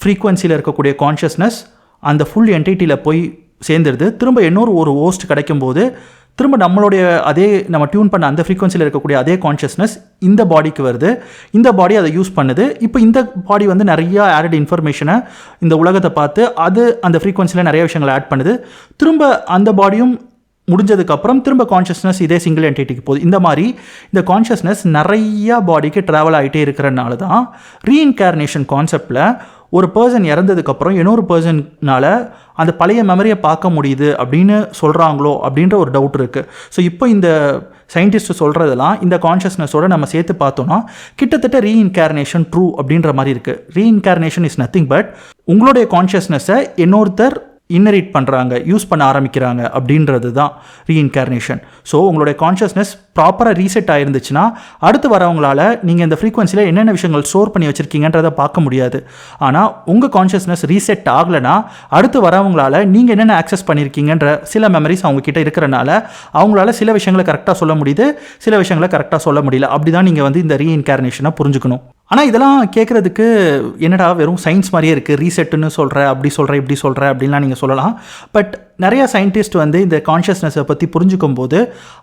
ஃப்ரீக்வன்சியில் இருக்கக்கூடிய கான்ஷியஸ்னஸ் அந்த ஃபுல் என்டிட்டியில் போய் சேர்ந்துருது திரும்ப இன்னொரு ஒரு ஹோஸ்ட் கிடைக்கும்போது திரும்ப நம்மளுடைய அதே நம்ம டியூன் பண்ண அந்த ஃப்ரீக்வன்சியில் இருக்கக்கூடிய அதே கான்ஷியஸ்னஸ் இந்த பாடிக்கு வருது. இந்த பாடி அதை யூஸ் பண்ணுது. இப்போ இந்த பாடி வந்து நிறையா ஆடட் இன்ஃபர்மேஷனை இந்த உலகத்தை பார்த்து அது அந்த ஃப்ரீக்வன்சியில் நிறைய விஷயங்களை ஆட் பண்ணுது. திரும்ப அந்த பாடியும் முடிஞ்சதுக்கப்புறம் திரும்ப கான்ஷியஸ்னஸ் இதே சிங்கிள் என்டிட்டிக்கு போகுது. இந்த மாதிரி இந்த கான்ஷியஸ்னஸ் நிறையா பாடிக்கு ட்ராவல் ஆகிட்டே இருக்கிறனால தான் ரீஇன்கார்னேஷன் கான்செப்டில் ஒரு பர்சன் இறந்ததுக்கப்புறம் இன்னொரு பர்சன்னால அந்த பழைய மெமரியை பார்க்க முடியுது அப்படின்னு சொல்கிறாங்களோ அப்படின்ற ஒரு டவுட் இருக்குது ஸோ இப்போ இந்த சயின்டிஸ்ட் சொல்கிறதெல்லாம் இந்த கான்ஷியஸ்னஸோட நம்ம சேர்த்து பார்த்தோன்னா கிட்டத்தட்ட ரீஇன்கார்னேஷன் ட்ரூ அப்படின்ற மாதிரி இருக்குது ரீஇன்கார்னேஷன் இஸ் நத்திங் பட் உங்களுடைய கான்ஷியஸ்னஸை இன்னொருத்தர் இன்னரேட் பண்ணுறாங்க யூஸ் பண்ண ஆரம்பிக்கிறாங்க அப்படின்றது தான் ரீஇன்கார்னேஷன் ஸோ உங்களுடைய கான்ஷியஸ்னஸ் ப்ராப்பராக ரீசெட் ஆயிருந்துச்சுன்னா அடுத்து வரவங்களால நீங்கள் இந்த ஃப்ரீக்வன்சியில் என்னென்ன விஷயங்கள் ஸ்டோர் பண்ணி வச்சுருக்கீங்கன்றதை பார்க்க முடியாது. ஆனால் உங்கள் கான்ஷியஸ்னஸ் ரீசெட் ஆகலைன்னா அடுத்து வரவங்களால நீங்கள் என்னென்ன ஆக்சஸ் பண்ணியிருக்கீங்கன்ற சில மெமரிஸ் அவங்கக்கிட்ட இருக்கிறனால அவங்களால சில விஷயங்களை கரெக்டாக சொல்ல முடியுது சில விஷயங்களை கரெக்டாக சொல்ல முடியல. அப்படி தான் நீங்கள் வந்து இந்த ரீஇன்கார்னேஷனை புரிஞ்சுக்கணும். ஆனால் இதெல்லாம் கேட்குறதுக்கு என்னடா வெறும் சயின்ஸ் மாதிரியே இருக்குது ரீசெட்டுன்னு சொல்கிற அப்படி சொல்கிற இப்படி சொல்கிற அப்படின்லாம் நீங்கள் சொல்லலாம். பட் நிறையா சயின்டிஸ்ட் வந்து இந்த கான்ஷியஸ்னஸை பற்றி புரிஞ்சுக்கும் போது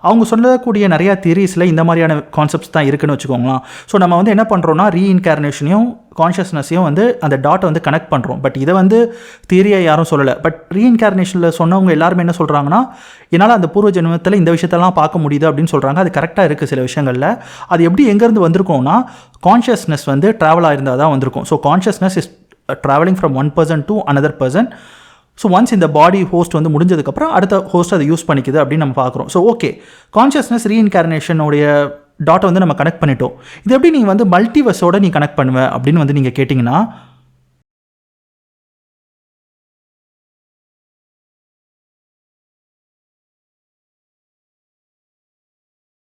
அவங்க சொல்லக்கூடிய நிறையா தியரிஸில் இந்த மாதிரியான கான்செப்ட்ஸ் தான் இருக்குன்னு வச்சுக்கோங்களேன். ஸோ நம்ம வந்து என்ன பண்ணுறோன்னா ரீஇன்கார்னேஷனையும் கான்ஷியஸ்னஸையும் வந்து அந்த டாட்டை வந்து கனெக்ட் பண்ணுறோம் பட் இதை வந்து தியரியை யாரும் சொல்லலை. பட் ரீஇன்கார்னேஷனில் சொன்னவங்க எல்லாருமே என்ன சொல்கிறாங்கன்னா என்னால் அந்த பூர்வ ஜென்மத்தில் இந்த விஷயத்தெல்லாம் பார்க்க முடியுது அப்படின்னு சொல்கிறாங்க அது கரெக்டாக இருக்குது சில விஷயங்களில். அது எப்படி எங்கேருந்து வந்திருக்கோம்னா கான்ஷியஸ்னஸ் வந்து ட்ராவல் ஆயிருந்தால் தான் வந்திருக்கும். So consciousness is travelling from one person to another person so once இந்த பாடி ஹோஸ்ட் வந்து முடிஞ்சதுக்கப்புறம் அடுத்த ஹோஸ்ட் அதை யூஸ் பண்ணிக்குது அப்படின்னு நம்ம பார்க்குறோம். ஸோ ஓகே கான்ஷியஸ்னஸ் ரீஇன்கார்னேஷனுடைய டாட்டை வந்து நம்ம கனெக்ட் பண்ணிட்டோம். இது எப்படி நீங்கள் வந்து மல்டிவர்ஸோட நீ கனெக்ட் பண்ணுவேன் அப்படின்னு வந்து நீங்கள் கேட்டிங்கன்னா